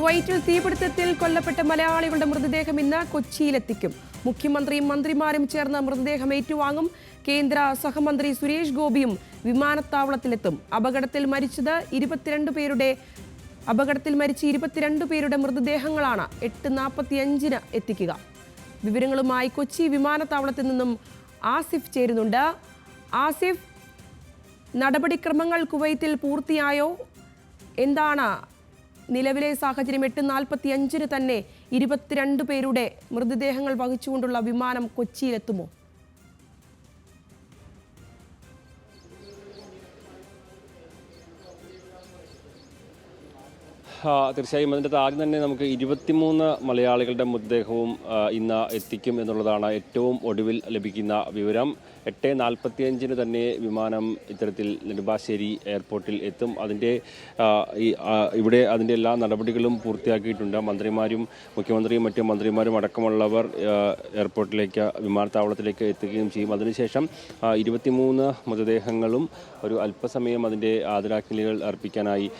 കുവൈറ്റിൽ തീപിടുത്തത്തിൽ കൊല്ലപ്പെട്ട മലയാളികളുടെ മൃതദേഹം ഇന്ന് കൊച്ചിയിലെത്തിക്കും. മുഖ്യമന്ത്രിയും മന്ത്രിമാരും ചേർന്ന് മൃതദേഹം ഏറ്റുവാങ്ങും. കേന്ദ്ര സഹമന്ത്രി സുരേഷ് ഗോപിയും വിമാനത്താവളത്തിലെത്തും. അപകടത്തിൽ മരിച്ചത് ഇരുപത്തിരണ്ട് പേരുടെ അപകടത്തിൽ മരിച്ച ഇരുപത്തിരണ്ട് പേരുടെ മൃതദേഹങ്ങളാണ് എട്ട് നാൽപ്പത്തിയഞ്ചിന് എത്തിക്കുക. വിവരങ്ങളുമായി കൊച്ചി വിമാനത്താവളത്തിൽ നിന്നും ആസിഫ് ചേരുന്നുണ്ട്. ആസിഫ് നടപടിക്രമങ്ങൾ കുവൈത്തിൽ പൂർത്തിയായോ? എന്താണ് നിലവിലെ സാഹചര്യം എട്ട് നാൽപ്പത്തി അഞ്ചിന് തന്നെ ഇരുപത്തിരണ്ട് പേരുടെ മൃതദേഹങ്ങൾ വഹിച്ചുകൊണ്ടുള്ള വിമാനം കൊച്ചിയിലെത്തുമോ? തീർച്ചയായും അതിന്റെ ആദ്യം തന്നെ നമുക്ക് ഇരുപത്തിമൂന്ന് മലയാളികളുടെ മൃതദേഹവും ഇന്ന് എത്തിക്കും എന്നുള്ളതാണ് ഏറ്റവും ഒടുവിൽ ലഭിക്കുന്ന വിവരം. എട്ട് നാൽപ്പത്തിയഞ്ചിന് തന്നെ വിമാനം ഇത്തരത്തിൽ നെടുമ്പാശ്ശേരി എയർപോർട്ടിൽ എത്തും. അതിന്റെ ഇവിടെ അതിന്റെ എല്ലാ നടപടികളും പൂർത്തിയാക്കിയിട്ടുണ്ട്. മന്ത്രിമാരും മുഖ്യമന്ത്രിയും മറ്റു മന്ത്രിമാരും അടക്കമുള്ളവർ എയർപോർട്ടിലേക്ക് വിമാനത്താവളത്തിലേക്ക് എത്തുകയും ചെയ്യും. അതിനുശേഷം ഇരുപത്തിമൂന്ന് മൃതദേഹങ്ങളും ഒരു അല്പസമയം അതിന്റെ ആദരാഞ്ജലികൾ അർപ്പിക്കാനായി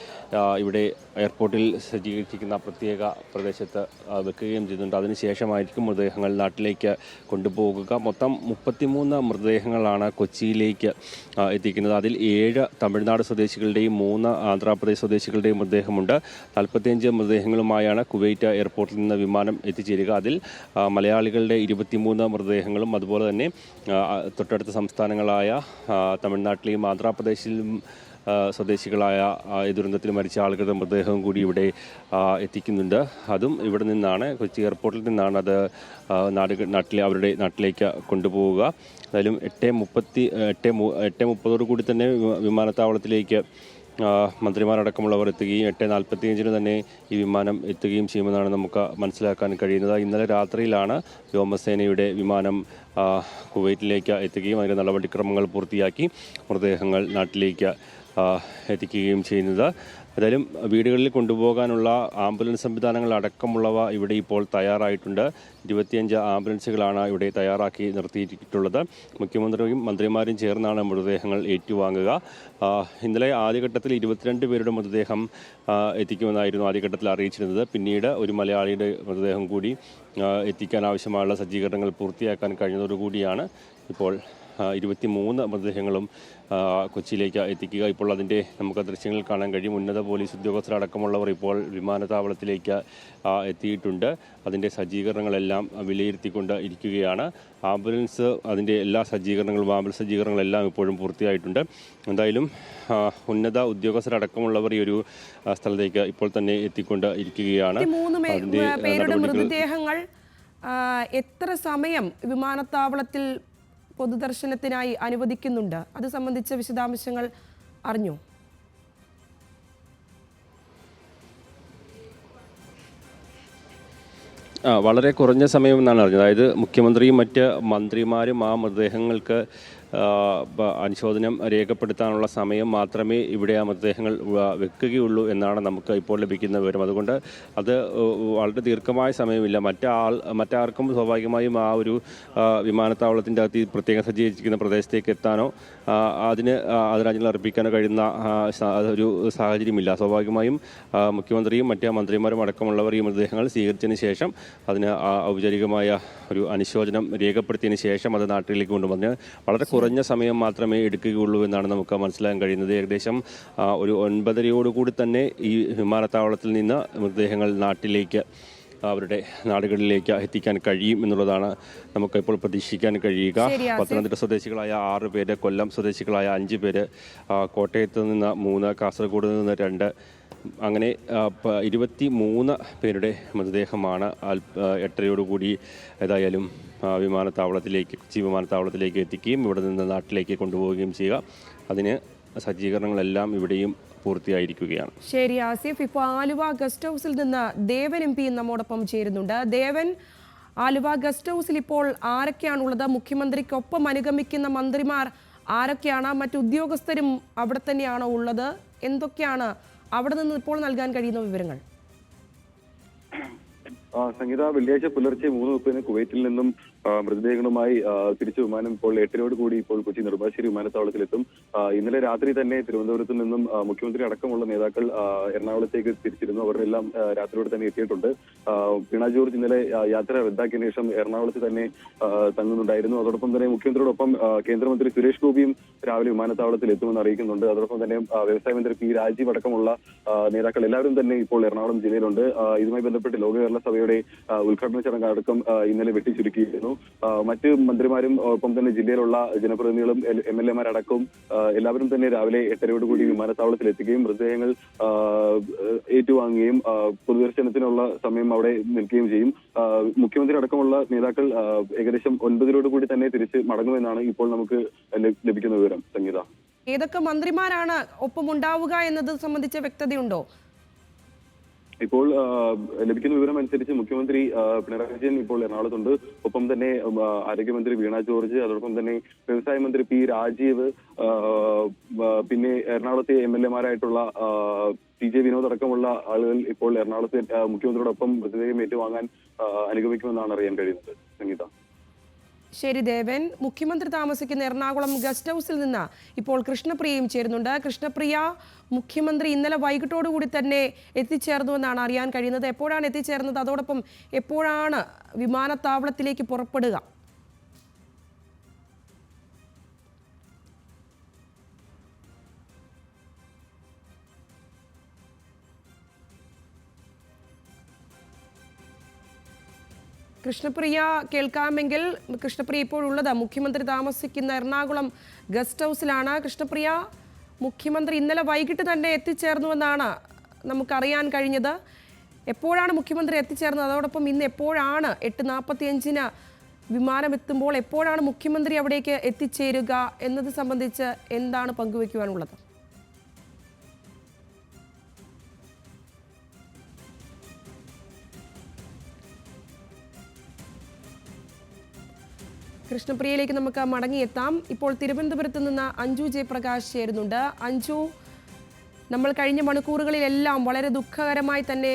ഇവിടെ എയർപോർട്ടിൽ സജ്ജീകരിച്ചിരിക്കുന്ന പ്രത്യേക പ്രദേശത്ത് വെക്കുകയും ചെയ്യുന്നുണ്ട് അതിനുശേഷമായിരിക്കും മൃതദേഹങ്ങൾ നാട്ടിലേക്ക് കൊണ്ടുപോകുക മൊത്തം മുപ്പത്തിമൂന്ന് മൃതദേഹങ്ങളാണ് കൊച്ചിയിലേക്ക് എത്തിക്കുന്നത്. അതിൽ ഏഴ് തമിഴ്നാട് സ്വദേശികളുടെയും മൂന്ന് ആന്ധ്രാപ്രദേശ് സ്വദേശികളുടെയും മൃതദേഹമുണ്ട്. നാൽപ്പത്തിയഞ്ച് മൃതദേഹങ്ങളുമായാണ് കുവൈറ്റ് എയർപോർട്ടിൽ നിന്ന് വിമാനം എത്തിച്ചേരുക. അതിൽ മലയാളികളുടെ ഇരുപത്തിമൂന്ന് മൃതദേഹങ്ങളും അതുപോലെ തന്നെ തൊട്ടടുത്ത സംസ്ഥാനങ്ങളായ തമിഴ്നാട്ടിലെയും ആന്ധ്രാപ്രദേശിലും സ്വദേശികളായ ഈ ദുരന്തത്തിൽ മരിച്ച ആളുകളുടെ മൃതദേഹം കൂടി ഇവിടെ എത്തിക്കുന്നുണ്ട്. അതും ഇവിടെ നിന്നാണ് കൊച്ചി എയർപോർട്ടിൽ നിന്നാണ് അത് നാട് നാട്ടിലെ അവരുടെ നാട്ടിലേക്ക് കൊണ്ടുപോവുക. എന്തായാലും എട്ട് മുപ്പത്തി എട്ട് എട്ട് മുപ്പതോടു കൂടി തന്നെ വിമാനത്താവളത്തിലേക്ക് മന്ത്രിമാരടക്കമുള്ളവർ എത്തുകയും എട്ട് നാൽപ്പത്തിയഞ്ചിന് തന്നെ ഈ വിമാനം എത്തുകയും ചെയ്യുമെന്നാണ് നമുക്ക് മനസ്സിലാക്കാൻ കഴിയുന്നത്. ഇന്നലെ രാത്രിയിലാണ് വ്യോമസേനയുടെ വിമാനം കുവൈറ്റിലേക്ക് എത്തുകയും അതിന്റെ നടപടിക്രമങ്ങൾ പൂർത്തിയാക്കി മൃതദേഹങ്ങൾ നാട്ടിലേക്ക് എത്തിക്കുകയും ചെയ്യുന്നത്. ഏതായാലും വീടുകളിൽ കൊണ്ടുപോകാനുള്ള ആംബുലൻസ് സംവിധാനങ്ങൾ അടക്കമുള്ളവ ഇവിടെ ഇപ്പോൾ തയ്യാറായിട്ടുണ്ട്. ഇരുപത്തിയഞ്ച് ആംബുലൻസുകളാണ് ഇവിടെ തയ്യാറാക്കി നിർത്തിയിട്ടുള്ളത്. മുഖ്യമന്ത്രിയും മന്ത്രിമാരും ചേർന്നാണ് മൃതദേഹങ്ങൾ ഏറ്റുവാങ്ങുക. ഇന്നലെ ആദ്യഘട്ടത്തിൽ ഇരുപത്തിരണ്ട് പേരുടെ മൃതദേഹം എത്തിക്കുമെന്നായിരുന്നു ആദ്യഘട്ടത്തിൽ അറിയിച്ചിരുന്നത്. പിന്നീട് ഒരു മലയാളിയുടെ മൃതദേഹം കൂടി എത്തിക്കാൻ ആവശ്യമായുള്ള സജ്ജീകരണങ്ങൾ പൂർത്തിയാക്കാൻ കഴിഞ്ഞതോടുകൂടിയാണ് ഇപ്പോൾ ഇരുപത്തി മൂന്ന് മൃതദേഹങ്ങളും കൊച്ചിയിലേക്ക് എത്തിക്കുക. ഇപ്പോൾ അതിന്റെ നമുക്ക് ദൃശ്യങ്ങൾ കാണാൻ കഴിയും. ഉന്നത പോലീസ് ഉദ്യോഗസ്ഥരടക്കമുള്ളവർ ഇപ്പോൾ വിമാനത്താവളത്തിലേക്ക് എത്തിയിട്ടുണ്ട്. അതിന്റെ സജ്ജീകരണങ്ങളെല്ലാം വിലയിരുത്തിക്കൊണ്ട് ഇരിക്കുകയാണ്. ആംബുലൻസ് അതിന്റെ എല്ലാ സജ്ജീകരണങ്ങളും ആംബുലൻസ് സജ്ജീകരണങ്ങളെല്ലാം ഇപ്പോഴും പൂർത്തിയായിട്ടുണ്ട്. എന്തായാലും ഉന്നത ഉദ്യോഗസ്ഥരടക്കമുള്ളവർ ഈ ഒരു സ്ഥലത്തേക്ക് ഇപ്പോൾ തന്നെ എത്തിക്കൊണ്ട് ഇരിക്കുകയാണ്. അതിന്റെ മൃതദേഹങ്ങൾ എത്ര സമയം വിമാനത്താവളത്തിൽ പൊതുദർശനത്തിനായി അനുവദിക്കുന്നുണ്ട്. അത് സംബന്ധിച്ച വിശദാംശങ്ങൾ അറിഞ്ഞു. വളരെ കുറഞ്ഞ സമയം എന്നാണ് അറിഞ്ഞത്. അതായത് മുഖ്യമന്ത്രിയും മറ്റ് മന്ത്രിമാരും ആ മൃതദേഹങ്ങൾക്ക് അനുശോചനം രേഖപ്പെടുത്താനുള്ള സമയം മാത്രമേ ഇവിടെ ആ മൃതദേഹങ്ങൾ വെക്കുകയുള്ളൂ എന്നാണ് നമുക്ക് ഇപ്പോൾ ലഭിക്കുന്ന വിവരം. അതുകൊണ്ട് അത് വളരെ ദീർഘമായ സമയമില്ല. മറ്റാൾ മറ്റാർക്കും സ്വാഭാവികമായും ആ ഒരു വിമാനത്താവളത്തിന്റെ അകത്ത് പ്രത്യേകം സജ്ജീകരിച്ചിരിക്കുന്ന പ്രദേശത്തേക്ക് എത്താനോ അതിന് ആദരാഞ്ജലി അർപ്പിക്കാനോ കഴിയുന്ന ഒരു സാഹചര്യമില്ല. സ്വാഭാവികമായും മുഖ്യമന്ത്രിയും മറ്റ് മന്ത്രിമാരും അടക്കമുള്ളവർ ഈ മൃതദേഹങ്ങൾ സ്വീകരിച്ചതിന് ശേഷം അതിന് ഔപചാരികമായ ഒരു അനുശോചനം രേഖപ്പെടുത്തിയതിന് ശേഷം അത് നാട്ടിലേക്ക് കൊണ്ടുവന്ന് വളരെ കുറഞ്ഞ സമയം മാത്രമേ എടുക്കുകയുള്ളൂ എന്നാണ് നമുക്ക് മനസ്സിലാക്കാൻ കഴിയുന്നത്. ഏകദേശം ഒരു ഒൻപതരയോടുകൂടി തന്നെ ഈ വിമാനത്താവളത്തിൽ നിന്ന് മൃതദേഹങ്ങൾ നാട്ടിലേക്ക് അവരുടെ നാടുകളിലേക്ക് എത്തിക്കാൻ കഴിയും എന്നുള്ളതാണ് നമുക്ക് ഇപ്പോൾ പ്രതീക്ഷിക്കാൻ കഴിയുക. പത്തനംതിട്ട സ്വദേശികളായ ആറ് പേര് കൊല്ലം സ്വദേശികളായ അഞ്ച് പേര് കോട്ടയത്ത് നിന്ന് മൂന്ന് കാസർഗോഡ് നിന്ന് രണ്ട് അങ്ങനെ ഇരുപത്തി മൂന്ന് പേരുടെ മൃതദേഹമാണ് എട്ടരയോടുകൂടി ഏതായാലും വിമാനത്താവളത്തിലേക്ക് കൊച്ചി വിമാനത്താവളത്തിലേക്ക് എത്തിക്കുകയും ഇവിടെ നിന്ന് നാട്ടിലേക്ക് കൊണ്ടുപോവുകയും ചെയ്യുക. അതിന് സജ്ജീകരണങ്ങളെല്ലാം ഇവിടെയും പൂർത്തിയായിരിക്കുകയാണ്. ശരി ആസിഫ്. ഇപ്പോൾ ആലുവ ഗസ്റ്റ് ഹൗസിൽ നിന്ന് ദേവൻ എം പി നമ്മോടൊപ്പം ചേരുന്നുണ്ട്. ദേവൻ ആലുവ ഗസ്റ്റ് ഹൗസിൽ ഇപ്പോൾ ആരൊക്കെയാണുള്ളത്? മുഖ്യമന്ത്രിക്കൊപ്പം അനുഗമിക്കുന്ന മന്ത്രിമാർ ആരൊക്കെയാണ്? മറ്റു ഉദ്യോഗസ്ഥരും അവിടെ തന്നെയാണോ ഉള്ളത്? എന്തൊക്കെയാണ് അവിടെ നിന്ന് ഇപ്പോൾ നൽകാൻ കഴിയുന്ന വിവരങ്ങൾ? സംഗീത വെള്ളിയാഴ്ച പുലർച്ചെ മൂന്ന് മുപ്പതിന് കുവൈറ്റിൽ നിന്നും മൃതദേഹങ്ങളുമായി തിരിച്ചു വിമാനം ഇപ്പോൾ എട്ടിനോട് കൂടി ഇപ്പോൾ കൊച്ചി നെടുമ്പാശ്ശേരി വിമാനത്താവളത്തിലെത്തും. ഇന്നലെ രാത്രി തന്നെ തിരുവനന്തപുരത്ത് നിന്നും മുഖ്യമന്ത്രി അടക്കമുള്ള നേതാക്കൾ എറണാകുളത്തേക്ക് തിരിച്ചിരുന്നു. അവരെല്ലാം രാത്രിയോട് തന്നെ എത്തിയിട്ടുണ്ട്. പിണ ജോർജ് ഇന്നലെ യാത്ര റദ്ദാക്കിയതിനു ശേഷം എറണാകുളത്ത് തന്നെ തങ്ങുന്നുണ്ടായിരുന്നു. അതോടൊപ്പം തന്നെ മുഖ്യമന്ത്രിയോടൊപ്പം കേന്ദ്രമന്ത്രി സുരേഷ് ഗോപിയും രാവിലെ വിമാനത്താവളത്തിൽ എത്തുമെന്ന് അറിയിക്കുന്നുണ്ട്. അതോടൊപ്പം തന്നെ വ്യവസായ മന്ത്രി പി രാജീവ് അടക്കമുള്ള നേതാക്കൾ എല്ലാവരും തന്നെ ഇപ്പോൾ എറണാകുളം ജില്ലയിലുണ്ട്. ഇതുമായി ബന്ധപ്പെട്ട് ലോക കേരള സഭയുടെ ഉദ്ഘാടന ചടങ്ങ് അടക്കം ഇന്നലെ വെട്ടിച്ചുരുക്കിയിരുന്നു. ആ, മറ്റ് മന്ത്രിമാരും ഒപ്പം തന്നെ ജില്ലയിലുള്ള ജനപ്രതിനിധികളും എം എൽ എമാരടക്കം എല്ലാവരും തന്നെ രാവിലെ എട്ടരയോട് കൂടി വിമാനത്താവളത്തിൽ എത്തുകയും മൃതദേഹങ്ങൾ ഏറ്റുവാങ്ങുകയും പൊതുദർശനത്തിനുള്ള സമയം അവിടെ നിൽക്കുകയും ചെയ്യും. മുഖ്യമന്ത്രി അടക്കമുള്ള നേതാക്കൾ ഏകദേശം ഒൻപതിലോട് കൂടി തന്നെ തിരിച്ച് മടങ്ങുമെന്നാണ് ഇപ്പോൾ നമുക്ക് ലഭ- ലഭിക്കുന്ന വിവരം. സംഗീത. ഏതൊക്കെ മന്ത്രിമാരാണ് ഒപ്പമുണ്ടാവുക എന്നത് സംബന്ധിച്ച വ്യക്തതയുണ്ടോ? ഇപ്പോൾ ലഭിക്കുന്ന വിവരം അനുസരിച്ച് മുഖ്യമന്ത്രി പിണറായി വിജയൻ ഇപ്പോൾ എറണാകുളത്തുണ്ട്. ഒപ്പം തന്നെ ആരോഗ്യമന്ത്രി വീണ ജോർജ് അതോടൊപ്പം തന്നെ വ്യവസായ മന്ത്രി പി രാജീവ് പിന്നെ എറണാകുളത്തെ എം എൽ എമാരായിട്ടുള്ള ടി ജെ വിനോദ് അടക്കമുള്ള ആളുകൾ ഇപ്പോൾ എറണാകുളത്തെ മുഖ്യമന്ത്രിയോടൊപ്പം മൃതദേഹം ഏറ്റുവാങ്ങാൻ അനുഗമിക്കുമെന്നാണ് അറിയാൻ കഴിയുന്നത്. സംഗീത. ശരി ദേവൻ മുഖ്യമന്ത്രി താമസിക്കുന്ന എറണാകുളം ഗസ്റ്റ് ഹൗസിൽ നിന്ന് ഇപ്പോൾ കൃഷ്ണപ്രിയയും ചേരുന്നുണ്ട്. കൃഷ്ണപ്രിയ മുഖ്യമന്ത്രി ഇന്നലെ വൈകിട്ടോടുകൂടി തന്നെ എത്തിച്ചേർന്നുവെന്നാണ് അറിയാൻ കഴിയുന്നത്. എപ്പോഴാണ് എത്തിച്ചേർന്നത്? അതോടൊപ്പം എപ്പോഴാണ് വിമാനത്താവളത്തിലേക്ക് പുറപ്പെടുക? കൃഷ്ണപ്രിയ കേൾക്കാമെങ്കിൽ കൃഷ്ണപ്രിയ ഇപ്പോഴുള്ളത് മുഖ്യമന്ത്രി താമസിക്കുന്ന എറണാകുളം ഗസ്റ്റ് ഹൗസിലാണ്. കൃഷ്ണപ്രിയ മുഖ്യമന്ത്രി ഇന്നലെ വൈകിട്ട് തന്നെ എത്തിച്ചേർന്നുവെന്നാണ് നമുക്കറിയാൻ കഴിഞ്ഞത്. എപ്പോഴാണ് മുഖ്യമന്ത്രി എത്തിച്ചേർന്നത്? അതോടൊപ്പം ഇന്ന് എപ്പോഴാണ് എട്ട് നാൽപ്പത്തി അഞ്ചിന് വിമാനം എത്തുമ്പോൾ എപ്പോഴാണ് മുഖ്യമന്ത്രി അവിടേക്ക് എത്തിച്ചേരുക? എന്നത് സംബന്ധിച്ച് എന്താണ് പങ്കുവയ്ക്കുവാനുള്ളത്? കൃഷ്ണപ്രിയയിലേക്ക് നമുക്ക് മടങ്ങിയെത്താം. ഇപ്പോൾ തിരുവനന്തപുരത്ത് നിന്ന് അഞ്ജു ജയപ്രകാശ് ചേരുന്നുണ്ട്. അഞ്ജു നമ്മൾ കഴിഞ്ഞ മണിക്കൂറുകളിലെല്ലാം വളരെ ദുഃഖകരമായി തന്നെ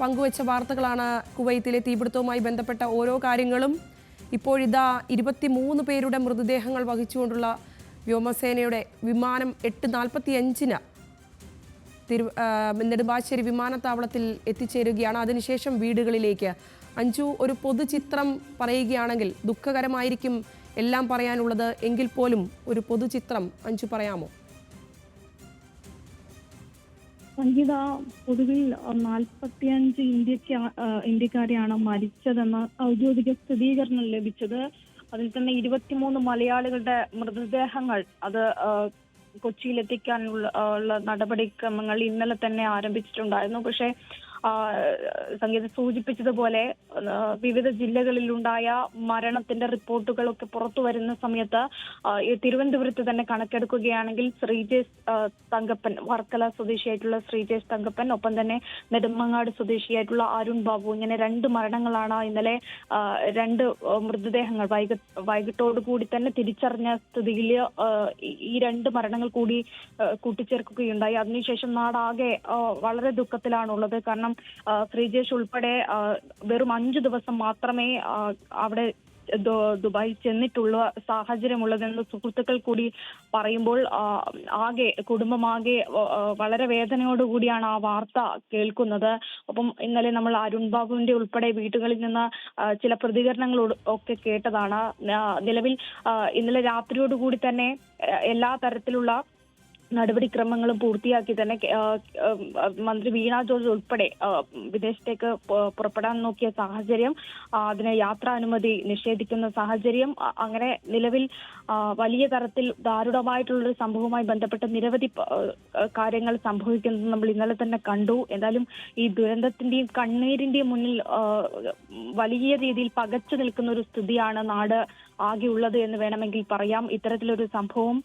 പങ്കുവച്ച വാർത്തകളാണ് കുവൈത്തിലെ തീപിടുത്തവുമായി ബന്ധപ്പെട്ട ഓരോ കാര്യങ്ങളും. ഇപ്പോഴിതാ ഇരുപത്തിമൂന്ന് പേരുടെ മൃതദേഹങ്ങൾ വഹിച്ചുകൊണ്ടുള്ള വ്യോമസേനയുടെ വിമാനം എട്ട് നാൽപ്പത്തി അഞ്ചിന് തിരു നെടുമ്പാശ്ശേരി വിമാനത്താവളത്തിൽ എത്തിച്ചേരുകയാണ്. അതിനുശേഷം വീടുകളിലേക്ക് അഞ്ചു ഒരു പൊതുചിത്രം പറയുകയാണെങ്കിൽ ദുഃഖകരമായിരിക്കും എല്ലാം പറയാനുള്ളത് എങ്കിൽ പോലും ഒരു പൊതുചിത്രം അഞ്ചു പറയാമോ? സംഗീത പൊതുവിൽ നാൽപ്പത്തിയഞ്ച് ഇന്ത്യയ്ക്ക് ഇന്ത്യക്കാരെയാണ് മരിച്ചതെന്ന ഔദ്യോഗിക സ്ഥിരീകരണം ലഭിച്ചത്. അതിൽ തന്നെ ഇരുപത്തിമൂന്ന് മലയാളികളുടെ മൃതദേഹങ്ങൾ അത് കൊച്ചിയിലെത്തിക്കാനുള്ള നടപടിക്രമങ്ങൾ ഇന്നലെ തന്നെ ആരംഭിച്ചിട്ടുണ്ടായിരുന്നു. പക്ഷേ സംഗീത സൂചിപ്പിച്ചതുപോലെ വിവിധ ജില്ലകളിലുണ്ടായ മരണത്തിന്റെ റിപ്പോർട്ടുകളൊക്കെ പുറത്തു വരുന്ന സമയത്ത് തിരുവനന്തപുരത്ത് തന്നെ കണക്കെടുക്കുകയാണെങ്കിൽ ശ്രീജേഷ് തങ്കപ്പൻ വർക്കല സ്വദേശിയായിട്ടുള്ള ശ്രീജേഷ് തങ്കപ്പൻ ഒപ്പം തന്നെ നെടുമങ്ങാട് സ്വദേശിയായിട്ടുള്ള അരുൺ ബാബു ഇങ്ങനെ രണ്ട് മരണങ്ങളാണ് ഇന്നലെ രണ്ട് മൃതദേഹങ്ങൾ വൈകി വൈകിട്ടോടു കൂടി തന്നെ തിരിച്ചറിഞ്ഞ സ്ഥിതിയിൽ ഈ- രണ്ട് മരണങ്ങൾ കൂടി കൂട്ടിച്ചേർക്കുകയുണ്ടായി. അതിനുശേഷം നാടാകെ വളരെ ദുഃഖത്തിലാണുള്ളത്. കാരണം ആ, ശ്രീജേഷ് ഉൾപ്പെടെ വെറും അഞ്ചു ദിവസം മാത്രമേ അവിടെ ദുബായി ചെന്നിട്ടുള്ള സാഹചര്യമുള്ളതെന്ന് സുഹൃത്തുക്കൾ കൂടി പറയുമ്പോൾ ആകെ കുടുംബമാകെ വളരെ വേദനയോടുകൂടിയാണ് ആ വാർത്ത കേൾക്കുന്നത്. ഒപ്പം ഇന്നലെ നമ്മൾ അരുൺ ബാബുവിന്റെ ഉൾപ്പെടെ വീടുകളിൽ നിന്ന് ചില പ്രതികരണങ്ങൾ ഒക്കെ കേട്ടതാണ്. നിലവിൽ ഇന്നലെ രാത്രിയോടുകൂടി തന്നെ എല്ലാ തരത്തിലുള്ള നടപടിക്രമങ്ങളും പൂർത്തിയാക്കി തന്നെ മന്ത്രി വീണ ജോർജ് ഉൾപ്പെടെ വിദേശത്തേക്ക് പുറപ്പെടാൻ നോക്കിയ സാഹചര്യം അതിന് യാത്രാനുമതി നിഷേധിക്കുന്ന സാഹചര്യം അങ്ങനെ നിലവിൽ വലിയ തരത്തിൽ ദാരുണമായിട്ടുള്ള ഒരു സംഭവവുമായി ബന്ധപ്പെട്ട നിരവധി കാര്യങ്ങൾ സംഭവിക്കുന്നത് നമ്മൾ ഇന്നലെ തന്നെ കണ്ടു. എന്തായാലും ഈ ദുരന്തത്തിന്റെയും കണ്ണീരിന്റെയും മുന്നിൽ വലിയ രീതിയിൽ പകച്ചു നിൽക്കുന്ന ഒരു സ്ഥിതിയാണ് നാട് ആകെ ഉള്ളത് എന്ന് വേണമെങ്കിൽ പറയാം. ഇത്തരത്തിലൊരു സംഭവം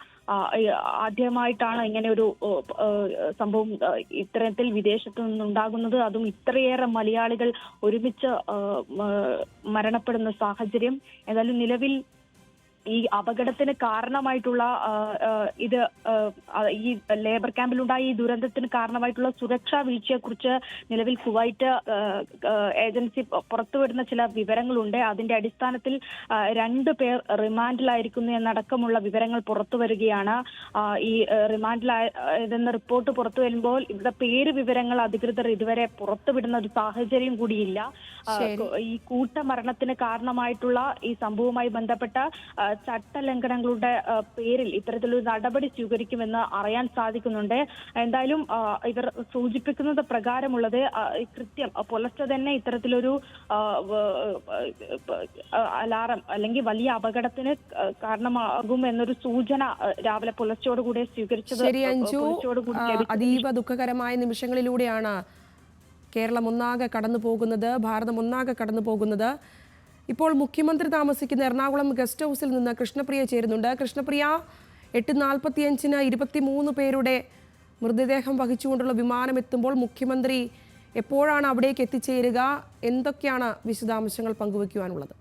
ആദ്യമായിട്ടാണ് ഇങ്ങനെ ഒരു സംഭവം ഇത്തരത്തിൽ വിദേശത്ത് നിന്നുണ്ടാകുന്നത്. അതും ഇത്രയേറെ മലയാളികൾ ഒരുമിച്ച് മരണപ്പെടുന്ന സാഹചര്യം. ഏതായാലും നിലവിൽ ഈ അപകടത്തിന് കാരണമായിട്ടുള്ള ഇത് ഈ ലേബർ ക്യാമ്പിലുണ്ടായ ഈ ദുരന്തത്തിന് കാരണമായിട്ടുള്ള സുരക്ഷാ വീഴ്ചയെക്കുറിച്ച് നിലവിൽ കുവൈറ്റ് ഏജൻസി പുറത്തുവിടുന്ന ചില വിവരങ്ങളുണ്ട്. അതിന്റെ അടിസ്ഥാനത്തിൽ രണ്ട് പേർ റിമാൻഡിലായിരിക്കുന്നു എന്നടക്കമുള്ള വിവരങ്ങൾ പുറത്തു വരികയാണ് ഈ റിമാൻഡിലായതെന്ന റിപ്പോർട്ട് പുറത്തു വരുമ്പോൾ ഇവിടെ പേര് വിവരങ്ങൾ അധികൃതർ ഇതുവരെ പുറത്തുവിടുന്ന ഒരു സാഹചര്യം കൂടിയില്ല. ഈ കൂട്ടമരണത്തിന് കാരണമായിട്ടുള്ള ഈ സംഭവവുമായി ബന്ധപ്പെട്ട ചട്ടലംഘനങ്ങളുടെ പേരിൽ ഇത്തരത്തിലൊരു നടപടി സ്വീകരിക്കുമെന്ന് അറിയാൻ സാധിക്കുന്നുണ്ട്. എന്തായാലും ഇവർ സൂചിപ്പിക്കുന്നത് പ്രകാരമുള്ളത് കൃത്യം പുലർച്ചെ തന്നെ ഇത്തരത്തിലൊരു അലാറം അല്ലെങ്കിൽ വലിയ അപകടത്തിന് കാരണമാകും എന്നൊരു സൂചന രാവിലെ പുലർച്ചയോടുകൂടി സ്വീകരിച്ചത് അതീവ ദുഃഖകരമായ നിമിഷങ്ങളിലൂടെയാണ് കേരളം ഒന്നാകെ കടന്നു പോകുന്നത് ഭാരതം ഒന്നാകെ കടന്നു പോകുന്നത് ഇപ്പോൾ മുഖ്യമന്ത്രി താമസിക്കുന്ന എറണാകുളം ഗസ്റ്റ് ഹൗസിൽ നിന്ന് കൃഷ്ണപ്രിയ ചേരുന്നുണ്ട്. കൃഷ്ണപ്രിയ എട്ട് നാൽപ്പത്തിയഞ്ചിന് ഇരുപത്തിമൂന്ന് പേരുടെ മൃതദേഹം വഹിച്ചുകൊണ്ടുള്ള വിമാനം എത്തുമ്പോൾ മുഖ്യമന്ത്രി എപ്പോഴാണ് അവിടേക്ക് എത്തിച്ചേരുക? എന്തൊക്കെയാണ് വിശദാംശങ്ങൾ പങ്കുവയ്ക്കുവാനുള്ളത്?